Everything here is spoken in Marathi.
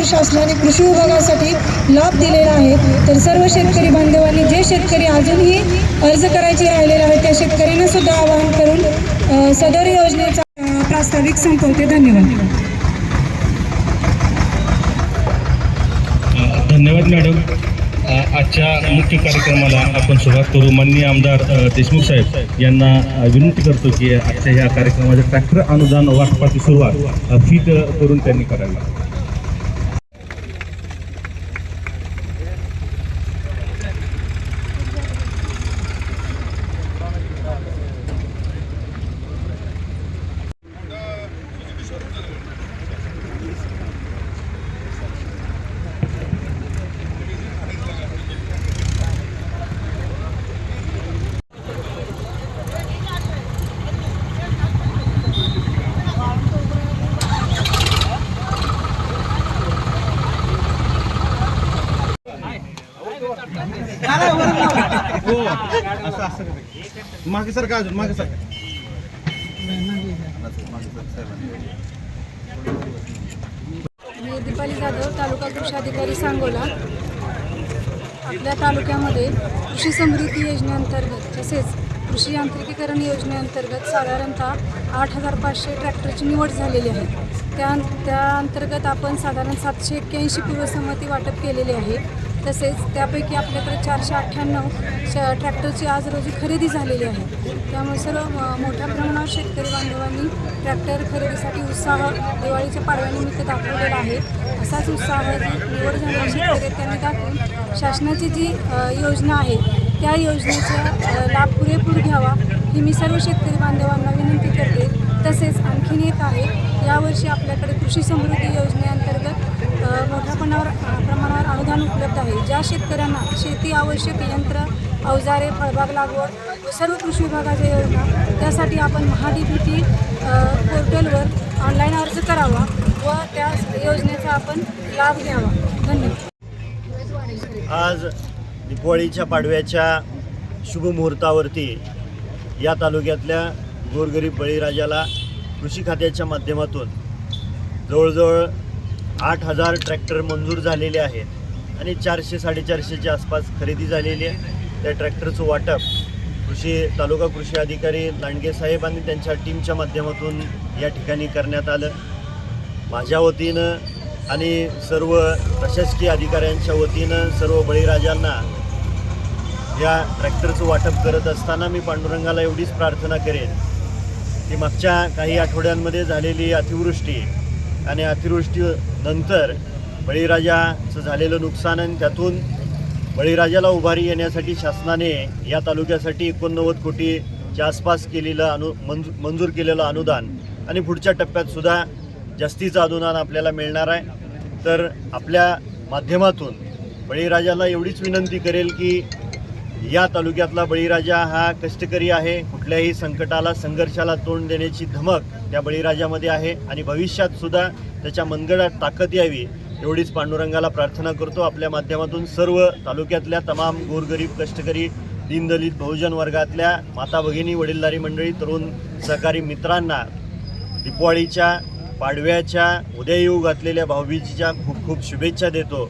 टप्प्यावर शासनाने कृषी विभागासाठी लाभ दिलेला आहे. तर सर्व शेतकरी बांधवांनी जे शेतकरी अजूनही अर्ज करायचे राहिलेले आहेत त्या शेतकऱ्यांना सुद्धा आवाहन करून सदर योजनेचा प्रास्ताविक संपवते. धन्यवाद. धन्यवाद मॅडम. आजच्या मुख्य कार्यक्रमाला आपण सुरुवात करू. माननीय आमदार देशमुख साहेब यांना विनंती करतो की आजच्या ह्या कार्यक्रमाच्या ट्रॅक्टर अनुदान वाटपाची सुरुवात अ, फीट करून त्यांनी करायला मागे सर का अजून मागे सर. मी दीपाली जाधव तालुका कृषी अधिकारी सांगोला. आपल्या तालुक्यामध्ये कृषी समृद्धी योजनेअंतर्गत तसेच कृषी यांत्रिकीकरण योजनेअंतर्गत साधारणतः आठ हजार पाचशे ट्रॅक्टरची निवड झालेली आहे. त्या त्या अंतर्गत आपण साधारण सातशे एक्क्याऐंशी पूर्वसंमती वाटप केलेली आहे. तसेच त्यापैकी आपल्याकडे चारशे अठ्ठ्याण्णव श ट्रॅक्टरची आज रोजी खरेदी झालेली आहे. त्यामुळे सर्व मोठ्या प्रमाणावर शेतकरी बांधवांनी ट्रॅक्टर खरेदीसाठी उत्साह दिवाळीच्या पाडव्यानिमित्त दाखवलेला आहे. असाच उत्साह जी निवड झालेल्या शेतकरी त्यांनी दाखवून शासनाची जी योजना आहे त्या योजनेचा लाभ पुरेपूर घ्यावा ही मी सर्व शेतकरी बांधवांना विनंती करते. तसेच आणखीन एक आहे यावर्षी आपल्याकडे कृषी समृद्धी योजनेअंतर्गत मोठ्यापणावर मोठ्या प्रमाणावर अनुदान उपलब्ध आहे. ज्या शेतकऱ्यांना शेती आवश्यक यंत्र अवजारे फळबाग लागवड सर्व कृषी विभागाच्या योजना त्यासाठी आपण महाडीबीटी पोर्टलवर ऑनलाईन अर्ज करावा व त्या योजनेचा आपण लाभ घ्यावा. धन्यवाद. आज दिवाळीच्या पाडव्याच्या शुभमुहूर्तावरती या तालुक्यातल्या गोरगरीब बळीराजाला कृषी खात्याच्या माध्यमातून जवळजवळ आठ हजार ट्रॅक्टर मंजूर झालेले आहेत. आणि चारशे साडेचारशेच्या आसपास खरेदी झालेली आहे. त्या ट्रॅक्टरचं वाटप कृषी तालुका कृषी अधिकारी लांडगे साहेब आणि त्यांच्या टीमच्या माध्यमातून या ठिकाणी करण्यात आलं. माझ्या वतीनं आणि सर्व प्रशासकीय अधिकाऱ्यांच्या वतीनं सर्व बळीराजांना या ट्रॅक्टरचं वाटप करत असताना मी पांडुरंगाला एवढीच प्रार्थना करेन की मागच्या काही आठवड्यांमध्ये झालेली अतिवृष्टी आणि अतिवृष्टीनंतर बळीराजाचं झालेलं नुकसान आणि त्यातून बळीराजाला उभारी येण्यासाठी शासनाने या तालुक्यासाठी एकोणनव्वद कोटीच्या आसपास केलेलं अनु मंजू मंजूर केलेलं अनुदान आणि पुढच्या टप्प्यातसुद्धा जास्तीचं अनुदान आपल्याला मिळणार आहे. तर आपल्या माध्यमातून बळीराजाला एवढीच विनंती करेल की या तालुक्यातला बळीराजा हा कष्टकरी आहे. कुठल्याही संकटाला संघर्षाला तोंड देण्याची धमक त्या बळीराजामध्ये आहे आणि भविष्यातसुद्धा त्याच्या मनगडात ताकद यावी एवढीच पांडुरंगाला प्रार्थना करतो. आपल्या माध्यमातून सर्व तालुक्यातल्या तमाम गोरगरीब कष्टकरी दीनदलित बहुजन वर्गातल्या माता भगिनी वडीलधारी मंडळी तरुण सहकारी मित्रांना दिपवाळीच्या पाडव्याच्या उदय येऊ घातलेल्या भाऊबीजीच्या खूप खूप शुभेच्छा देतो.